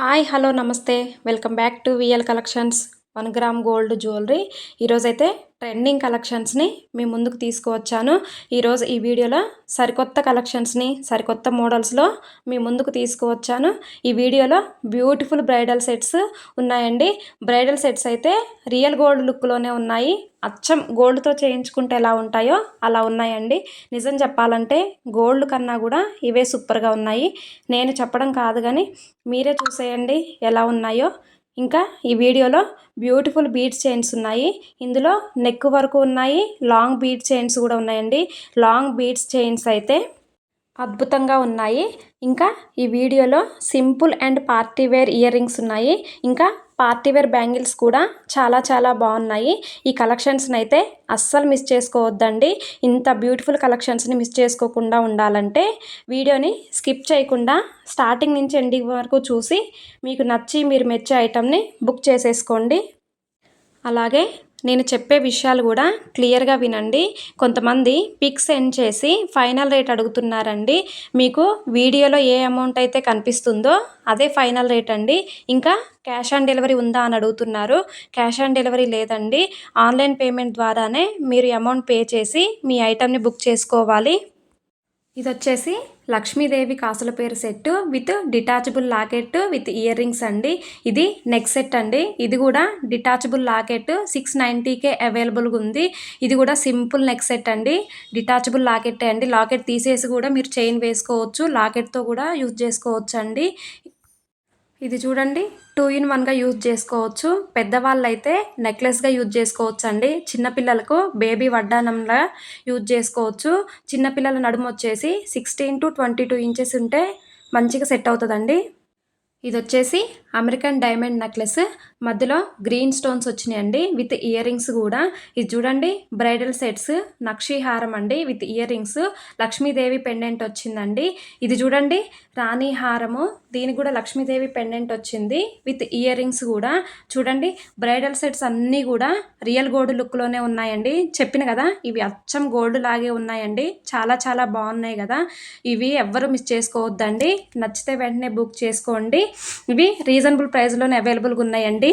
Hi hello నమస్తే. Welcome back to VL collections. One gram gold jewellery. ఈరోజైతే trending కలెక్షన్స్ని మీ ముందుకు తీసుకువచ్చాను. ఈరోజు ఈ వీడియోలో సరికొత్త కలెక్షన్స్ని సరికొత్త మోడల్స్లో మీ ముందుకు తీసుకువచ్చాను. ఈ వీడియోలో బ్యూటిఫుల్ బ్రైడల్ సెట్స్ ఉన్నాయండి. బ్రైడల్ సెట్స్ అయితే రియల్ గోల్డ్ లుక్లోనే ఉన్నాయి. అచ్చం గోల్డ్తో చేయించుకుంటే ఎలా ఉంటాయో అలా ఉన్నాయండి. నిజం చెప్పాలంటే గోల్డ్ కన్నా కూడా ఇవే సూపర్గా ఉన్నాయి. నేను చెప్పడం కాదు కానీ మీరే చూసేయండి ఎలా ఉన్నాయో. ఇంకా ఈ వీడియోలో బ్యూటిఫుల్ బీట్ చైన్స్ ఉన్నాయి. ఇందులో నెక్ వరకు ఉన్నాయి. లాంగ్ బీడ్ చైన్స్ కూడా ఉన్నాయండి. లాంగ్ బీడ్స్ చైన్స్ అయితే అద్భుతంగా ఉన్నాయి. ఇంకా ఈ వీడియోలో simple and party wear earrings ఉన్నాయి. ఇంకా పార్టీ వేర్ బ్యాంగిల్స్ కూడా చాలా చాలా బాగున్నాయి. ఈ కలెక్షన్స్ని అయితే అస్సలు మిస్ చేసుకోవద్దండి. ఇంత బ్యూటిఫుల్ కలెక్షన్స్ని మిస్ చేసుకోకుండా ఉండాలంటే వీడియోని స్కిప్ చేయకుండా స్టార్టింగ్ నుంచి ఎండింగ్ వరకు చూసి మీకు నచ్చి మీరు మెచ్చే ఐటమ్ని బుక్ చేసేసుకోండి. అలాగే నేను చెప్పే విషయాలు కూడా క్లియర్గా వినండి. కొంతమంది పిక్ సెండ్ చేసి ఫైనల్ రేట్ అడుగుతున్నారండి. మీకు వీడియోలో ఏ అమౌంట్ అయితే కనిపిస్తుందో అదే ఫైనల్ రేట్ అండి. ఇంకా క్యాష్ ఆన్ డెలివరీ ఉందా అని అడుగుతున్నారు. క్యాష్ ఆన్ డెలివరీ లేదండి. ఆన్లైన్ పేమెంట్ ద్వారానే మీరు అమౌంట్ పే చేసి మీ ఐటమ్ని బుక్ చేసుకోవాలి. ఇది వచ్చేసి లక్ష్మీదేవి కాసుల పేరు set with detachable locket with earrings అండి. ఇది నెక్ సెట్ అండి. ఇది కూడా డిటాచబుల్ లాకెట్ సిక్స్ నైంటీకే అవైలబుల్గా ఉంది. ఇది కూడా సింపుల్ నెక్ సెట్ అండి. డిటాచబుల్ లాకెట్ అండి. లాకెట్ తీసేసి కూడా మీరు చైన్ వేసుకోవచ్చు. లాకెట్తో కూడా యూజ్ చేసుకోవచ్చు అండి ఇది చూడండి టూ ఇన్ వన్గా యూజ్ చేసుకోవచ్చు. పెద్దవాళ్ళు అయితే నెక్లెస్గా యూజ్ చేసుకోవచ్చు అండి చిన్నపిల్లలకు బేబీ వడ్డానంలా యూజ్ చేసుకోవచ్చు. చిన్నపిల్లల నడుము వచ్చేసి sixteen to twenty two inches ఉంటే మంచిగా సెట్ అవుతుందండి. ఇది వచ్చేసి అమెరికన్ డైమండ్ నెక్లెస్. మధ్యలో గ్రీన్ స్టోన్స్ వచ్చినాయండి విత్ ఇయర్ రింగ్స్ కూడా. ఇది చూడండి బ్రైడల్ సెట్స్ నక్షి హారం అండి with ear rings Lakshmidevi pendant వచ్చిందండి. ఇది చూడండి రాణి హారము. దీనికి కూడా లక్ష్మీదేవి పెండెంట్ వచ్చింది విత్ ఇయర్ రింగ్స్ కూడా. చూడండి బ్రైడల్ సెట్స్ అన్నీ కూడా రియల్ గోల్డ్ లుక్లోనే ఉన్నాయండి. చెప్పిన కదా ఇవి అచ్చం గోల్డ్ లాగే ఉన్నాయండి. చాలా చాలా బాగున్నాయి కదా. ఇవి ఎవ్వరు మిస్ చేసుకోవద్దండి. నచ్చితే వెంటనే బుక్ చేసుకోండి. ఇవి రీజనబుల్ ప్రైస్లోనే అవైలబుల్గా ఉన్నాయండి.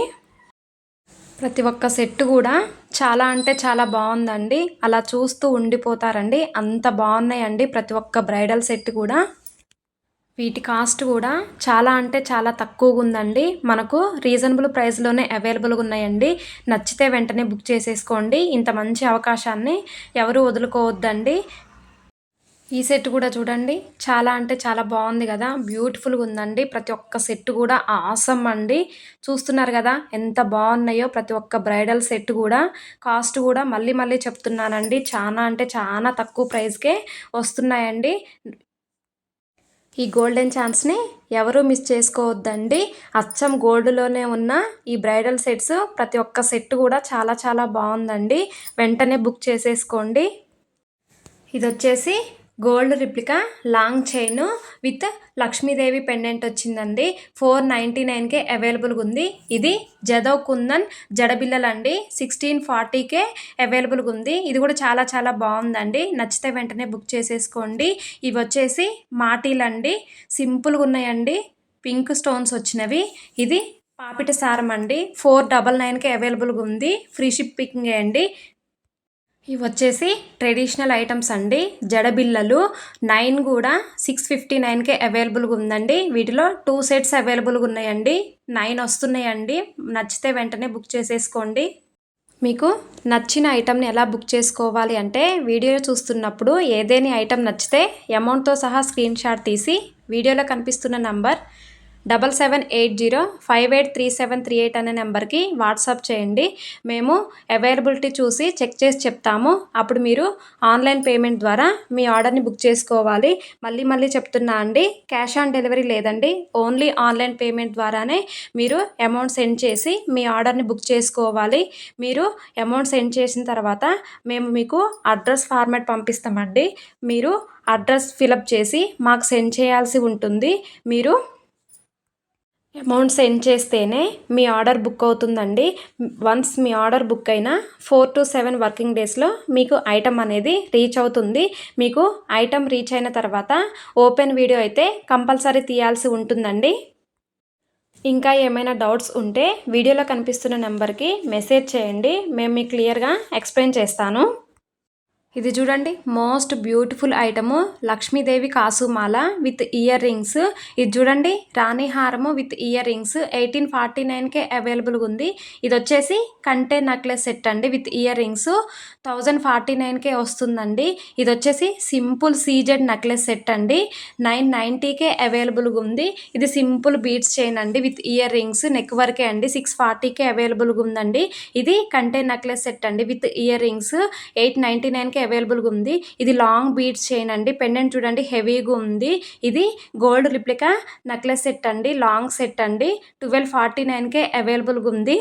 ప్రతి ఒక్క సెట్ కూడా చాలా అంటే చాలా బాగుందండి. అలా చూస్తూ ఉండిపోతారండి. అంత బాగున్నాయండి ప్రతి ఒక్క బ్రైడల్ సెట్ కూడా. వీటి కాస్ట్ కూడా చాలా అంటే చాలా తక్కువగా ఉందండి. మనకు రీజనబుల్ ప్రైస్లోనే అవైలబుల్గా ఉన్నాయండి. నచ్చితే వెంటనే బుక్ చేసేసుకోండి. ఇంత మంచి అవకాశాన్ని ఎవరు వదులుకోవద్దండి. ఈ సెట్ కూడా చూడండి. చాలా అంటే చాలా బాగుంది కదా. బ్యూటిఫుల్గా ఉందండి. ప్రతి ఒక్క సెట్ కూడా ఆసమ్ అండి. చూస్తున్నారు కదా ఎంత బాగున్నాయో ప్రతి ఒక్క బ్రైడల్ సెట్ కూడా. కాస్ట్ కూడా మళ్ళీ మళ్ళీ చెప్తున్నానండి. చాలా అంటే చాలా తక్కువ ప్రైస్కే వస్తున్నాయండి. ఈ గోల్డెన్ ఛాన్స్ని ఎవరు మిస్ చేసుకోవద్దండి. అచ్చం గోల్డ్లోనే ఉన్న ఈ బ్రైడల్ సెట్స్ ప్రతి ఒక్క సెట్ కూడా చాలా చాలా బాగుందండి. వెంటనే బుక్ చేసేసుకోండి. ఇది వచ్చేసి gold replica long chain with Lakshmidevi pendant వచ్చిందండి. ఫోర్ నైంటీ నైన్కే అవైలబుల్గా ఉంది. ఇది జదవ్ కుందన్ జడబిల్లలండి సిక్స్టీన్ ఫార్టీకే అవైలబుల్గా ఉంది. ఇది కూడా చాలా చాలా బాగుందండి. నచ్చితే వెంటనే బుక్ చేసేసుకోండి. ఇవి వచ్చేసి మాటీలండి. సింపుల్గా ఉన్నాయండి. పింక్ స్టోన్స్ వచ్చినవి. ఇది పాపిట సారం అండి. ఫోర్ డబల్ నైన్కి అవైలబుల్గా ఉంది. ఫ్రీ షిప్పింగ్ అండి. ఇవి వచ్చేసి ట్రెడిషనల్ ఐటమ్స్ అండి. జడబిల్లలు నైన్ కూడా సిక్స్ ఫిఫ్టీ నైన్కే అవైలబుల్గా ఉందండి. వీటిలో టూ సెట్స్ అవైలబుల్గా ఉన్నాయండి. నైన్ వస్తున్నాయండి. నచ్చితే వెంటనే బుక్ చేసేసుకోండి. మీకు నచ్చిన ఐటమ్ని ఎలా బుక్ చేసుకోవాలి అంటే వీడియో చూస్తున్నప్పుడు ఏదేని ఐటమ్ నచ్చితే అమౌంట్తో సహా స్క్రీన్ షాట్ తీసి వీడియోలో కనిపిస్తున్న number double seven eight zero five eight three seven three eight అనే నెంబర్కి వాట్సాప్ చేయండి. మేము అవైలబిలిటీ చూసి చెక్ చేసి చెప్తాము. అప్పుడు మీరు ఆన్లైన్ పేమెంట్ ద్వారా మీ ఆర్డర్ని బుక్ చేసుకోవాలి. మళ్ళీ మళ్ళీ చెప్తున్నా అండి క్యాష్ ఆన్ డెలివరీ లేదండి. ఓన్లీ ఆన్లైన్ పేమెంట్ ద్వారానే మీరు అమౌంట్ సెండ్ చేసి మీ ఆర్డర్ని బుక్ చేసుకోవాలి. మీరు అమౌంట్ సెండ్ చేసిన తర్వాత మేము మీకు అడ్రస్ ఫార్మాట్ పంపిస్తామండి. మీరు అడ్రస్ ఫిలప్ చేసి మాకు సెండ్ చేయాల్సి ఉంటుంది. మీరు అమౌంట్ సెండ్ చేస్తేనే మీ ఆర్డర్ బుక్ అవుతుందండి. వన్స్ మీ ఆర్డర్ బుక్ అయిన ఫోర్ టు సెవెన్ వర్కింగ్ డేస్లో మీకు ఐటమ్ అనేది రీచ్ అవుతుంది. మీకు ఐటమ్ రీచ్ అయిన తర్వాత ఓపెన్ వీడియో అయితే కంపల్సరీ తీయాల్సి ఉంటుందండి. ఇంకా ఏమైనా డౌట్స్ ఉంటే వీడియోలో కనిపిస్తున్న నెంబర్కి మెసేజ్ చేయండి. మేము మీకు క్లియర్గా ఎక్స్ప్లెయిన్ చేస్తాను. ఇది చూడండి. Most beautiful item. లక్ష్మీదేవి కాసుమాల విత్ ఇయర్ రింగ్స్. ఇది చూడండి. రాణి హారము with ear rings. Eighteen forty నైన్కే అవైలబుల్గా ఉంది. ఇది వచ్చేసి కంటే నెక్లెస్ సెట్ అండి with ear rings. Thousand forty నైన్కే వస్తుందండి. ఇది వచ్చేసి సింపుల్ సీజెడ్ నెక్లెస్ సెట్ అండి. నైన్ నైంటీకే అవైలబుల్గా ఉంది. ఇది సింపుల్ బీట్స్ చైన్ అండి విత్ ఇయర్ రింగ్స్. నెక్ వర్కే అండి. సిక్స్ ఫార్టీకే అవైలబుల్గా ఉందండి. ఇది కంటే నెక్లెస్ సెట్ అండి with ear rings. Eight ninety నైన్కే అవైలబుల్గా ఉంది. ఇది లాంగ్ బీడ్స్ చైన్ అండి. పెండెంట్ చూడండి హెవీగా ఉంది. ఇది గోల్డ్ రిప్లికా నెక్లెస్ సెట్ అండి లాంగ్ సెట్ అండి. ట్వెల్వ్ ఫార్టీ నైన్కే అవైలబుల్గా ఉంది.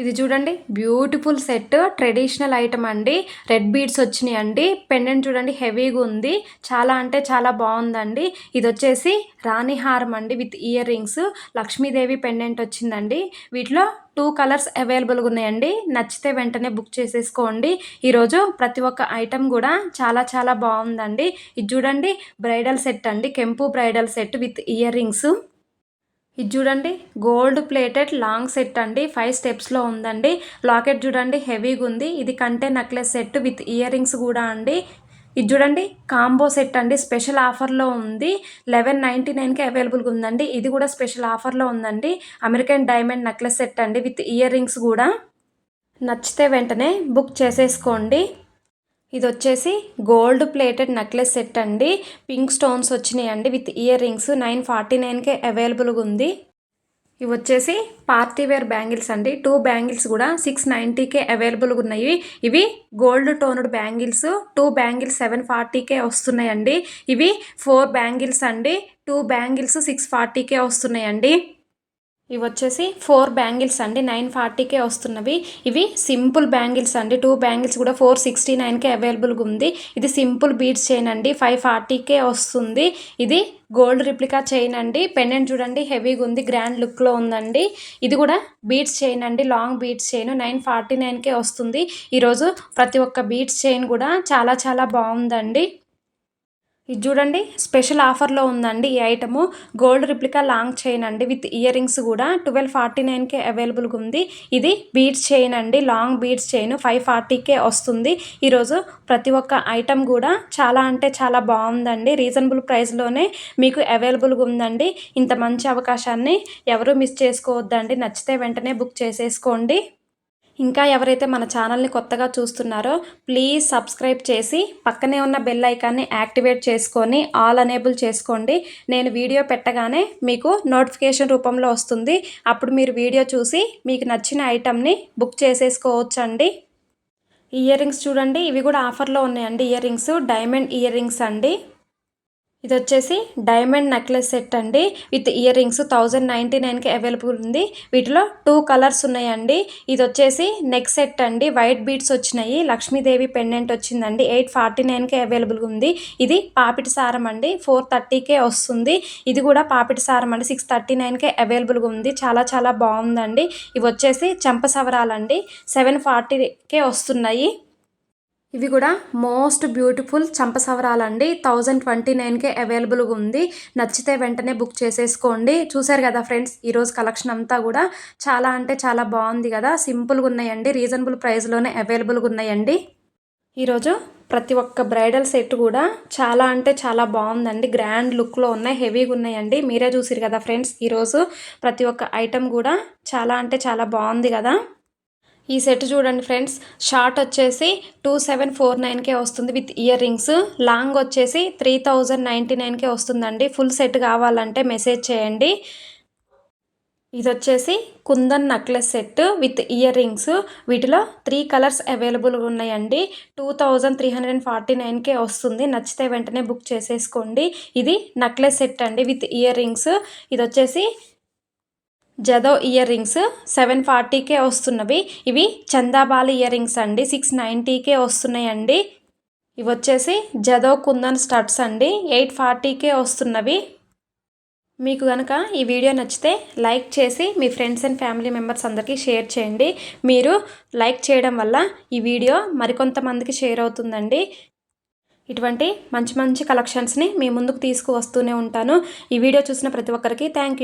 ఇది చూడండి బ్యూటిఫుల్ సెట్ ట్రెడిషనల్ ఐటమ్ అండి. రెడ్ బీడ్స్ వచ్చినాయి అండి పెండెంట్ చూడండి హెవీగా ఉంది. చాలా అంటే చాలా బాగుందండి. ఇది వచ్చేసి రాణి హారం అండి with ear rings Lakshmidevi pendant వచ్చిందండి. వీటిలో టూ కలర్స్ అవైలబుల్గా ఉన్నాయండి. నచ్చితే వెంటనే బుక్ చేసేసుకోండి. ఈరోజు ప్రతి ఒక్క ఐటెం కూడా చాలా చాలా బాగుందండి. ఇది చూడండి బ్రైడల్ సెట్ అండి. కెంపు bridal set with ear rings ఇది చూడండి గోల్డ్ ప్లేటెడ్ లాంగ్ సెట్ అండి ఫైవ్ స్టెప్స్లో ఉందండి. లాకెట్ చూడండి హెవీగా ఉంది. ఇది కంటే necklace set with ear rings కూడా అండి. ఇది చూడండి కాంబో సెట్ అండి స్పెషల్ ఆఫర్లో ఉంది. లెవెన్ నైంటీ నైన్కి అవైలబుల్గా ఉందండి. ఇది కూడా స్పెషల్ ఆఫర్లో ఉందండి. అమెరికన్ డైమండ్ నెక్లెస్ సెట్ అండి విత్ ఇయర్ రింగ్స్ కూడా. నచ్చితే వెంటనే బుక్ చేసేసుకోండి. ఇది వచ్చేసి గోల్డ్ ప్లేటెడ్ నెక్లెస్ సెట్ అండి. పింక్ స్టోన్స్ వచ్చినాయి అండి with ear rings nine forty నైన్కే అవైలబుల్గా ఉంది. ఇవి వచ్చేసి పార్టీ వేర్ బ్యాంగిల్స్ అండి. టూ బ్యాంగిల్స్ కూడా సిక్స్ నైంటీకే అవైలబుల్గా ఉన్నాయి. ఇవి gold toned bangles. Two bangles seven ఫార్టీకే వస్తున్నాయండి. ఇవి ఫోర్ బ్యాంగిల్స్ అండి. టూ బ్యాంగిల్స్ సిక్స్ ఫార్టీకే వస్తున్నాయండి. ఇవి వచ్చేసి ఫోర్ బ్యాంగిల్స్ అండి. నైన్ ఫార్టీకే వస్తున్నవి. ఇవి సింపుల్ బ్యాంగిల్స్ అండి. టూ బ్యాంగిల్స్ కూడా ఫోర్ సిక్స్టీ నైన్కే అవైలబుల్గా ఉంది. ఇది సింపుల్ బీడ్స్ చైన్ అండి. ఫైవ్ ఫార్టీకే వస్తుంది. ఇది గోల్డ్ రిప్లికా చైన్ అండి. పెండెంట్ చూడండి హెవీగా ఉంది గ్రాండ్ లుక్లో ఉందండి. ఇది కూడా బీడ్స్ చైన్ అండి. Long beads chain nine forty నైన్కే వస్తుంది. ఈరోజు ప్రతి ఒక్క బీడ్స్ చైన్ కూడా చాలా చాలా బాగుందండి. ఇది చూడండి స్పెషల్ ఆఫర్లో ఉందండి ఈ item gold replica long chain అండి విత్ ఇయర్ రింగ్స్ కూడా. ట్వెల్వ్ ఫార్టీ నైన్కే అవైలబుల్గా ఉంది. ఇది బీడ్స్ చైన్ అండి లాంగ్ బీడ్స్ చైన్ ఫైవ్ ఫార్టీకే వస్తుంది. ఈరోజు ప్రతి ఒక్క ఐటమ్ కూడా చాలా అంటే చాలా బాగుందండి. రీజనబుల్ ప్రైస్లోనే మీకు అవైలబుల్గా ఉందండి. ఇంత మంచి అవకాశాన్ని ఎవరు మిస్ చేసుకోవద్దండి. నచ్చితే వెంటనే బుక్ చేసేసుకోండి. ఇంకా ఎవరైతే మన ఛానల్ని కొత్తగా చూస్తున్నారో ప్లీజ్ సబ్స్క్రైబ్ చేసి పక్కనే ఉన్న బెల్ ఐకాన్ని యాక్టివేట్ చేసుకొని ఆల్ అనేబుల్ చేసుకోండి. నేను వీడియో పెట్టగానే మీకు నోటిఫికేషన్ రూపంలో వస్తుంది. అప్పుడు మీరు వీడియో చూసి మీకు నచ్చిన ఐటమ్ని బుక్ చేసేసుకోవచ్చండి. ఇయర్ రింగ్స్ చూడండి ఇవి కూడా ఆఫర్లో ఉన్నాయండి. Ear rings diamond ear rings అండి. ఇది వచ్చేసి డైమండ్ నెక్లెస్ సెట్ అండి with ear rings thousand ninety నైన్కి అవైలబుల్ ఉంది. వీటిలో టూ కలర్స్ ఉన్నాయండి. ఇది వచ్చేసి నెక్ సెట్ అండి వైట్ బీడ్స్ వచ్చినాయి లక్ష్మీదేవి పెండెంట్ వచ్చిందండి ఎయిట్ ఫార్టీ నైన్కి అవైలబుల్ ఉంది. ఇది పాపిటి సారం అండి ఫోర్ థర్టీకే వస్తుంది. ఇది కూడా పాపిటి సారం అండి సిక్స్ థర్టీ నైన్కే అవైలబుల్గా ఉంది. చాలా చాలా బాగుందండి. ఇవి వచ్చేసి చెంపసవరాలండి సెవెన్ ఫార్టీకే వస్తున్నాయి. ఇవి కూడా మోస్ట్ బ్యూటిఫుల్ చంపసవరాలండి థౌజండ్ ట్వంటీ నైన్కే అవైలబుల్గా ఉంది నచ్చితే వెంటనే బుక్ చేసేసుకోండి. చూసారు కదా ఫ్రెండ్స్ ఈరోజు కలెక్షన్ అంతా కూడా చాలా అంటే చాలా బాగుంది కదా. సింపుల్గా ఉన్నాయండి రీజనబుల్ ప్రైస్లోనే అవైలబుల్గా ఉన్నాయండి ఈరోజు ప్రతి ఒక్క బ్రైడల్ సెట్ కూడా చాలా అంటే చాలా బాగుందండి. గ్రాండ్ లుక్లో ఉన్నాయి హెవీగా ఉన్నాయండి మీరే చూసిరు కదా ఫ్రెండ్స్ ఈరోజు ప్రతి ఒక్క ఐటెం కూడా చాలా అంటే చాలా బాగుంది కదా. ఈ సెట్ చూడండి ఫ్రెండ్స్. షార్ట్ వచ్చేసి టూ సెవెన్ ఫోర్ నైన్కే వస్తుంది విత్ ఇయర్ రింగ్స్. లాంగ్ వచ్చేసి త్రీ థౌజండ్ నైంటీ నైన్కే వస్తుందండి. ఫుల్ సెట్ కావాలంటే మెసేజ్ చేయండి. ఇది వచ్చేసి kundan necklace set with earrings. వీటిలో త్రీ కలర్స్ అవైలబుల్గా ఉన్నాయండి. Two thousand three hundred and forty నైన్కే వస్తుంది. నచ్చితే వెంటనే బుక్ చేసేసుకోండి. ఇది నెక్లెస్ సెట్ అండి విత్ ఇయర్ రింగ్స్. ఇది వచ్చేసి జదో ఇయర్ రింగ్స్ సెవెన్ ఫార్టీకే వస్తున్నవి. ఇవి చందాబాలి ఇయర్ రింగ్స్ అండి. సిక్స్ నైంటీకే వస్తున్నాయండి. ఇవి వచ్చేసి జదో కుందన్ స్టడ్స్ అండి. ఎయిట్ ఫార్టీకే వస్తున్నవి. మీకు కనుక ఈ వీడియో నచ్చితే లైక్ చేసి మీ ఫ్రెండ్స్ అండ్ ఫ్యామిలీ మెంబర్స్ అందరికీ షేర్ చేయండి. మీరు లైక్ చేయడం వల్ల ఈ వీడియో మరికొంతమందికి షేర్ అవుతుందండి. ఇటువంటి మంచి మంచి కలెక్షన్స్ని మీ ముందుకు తీసుకువస్తూనే ఉంటాను. ఈ వీడియో చూసిన ప్రతి ఒక్కరికి థ్యాంక్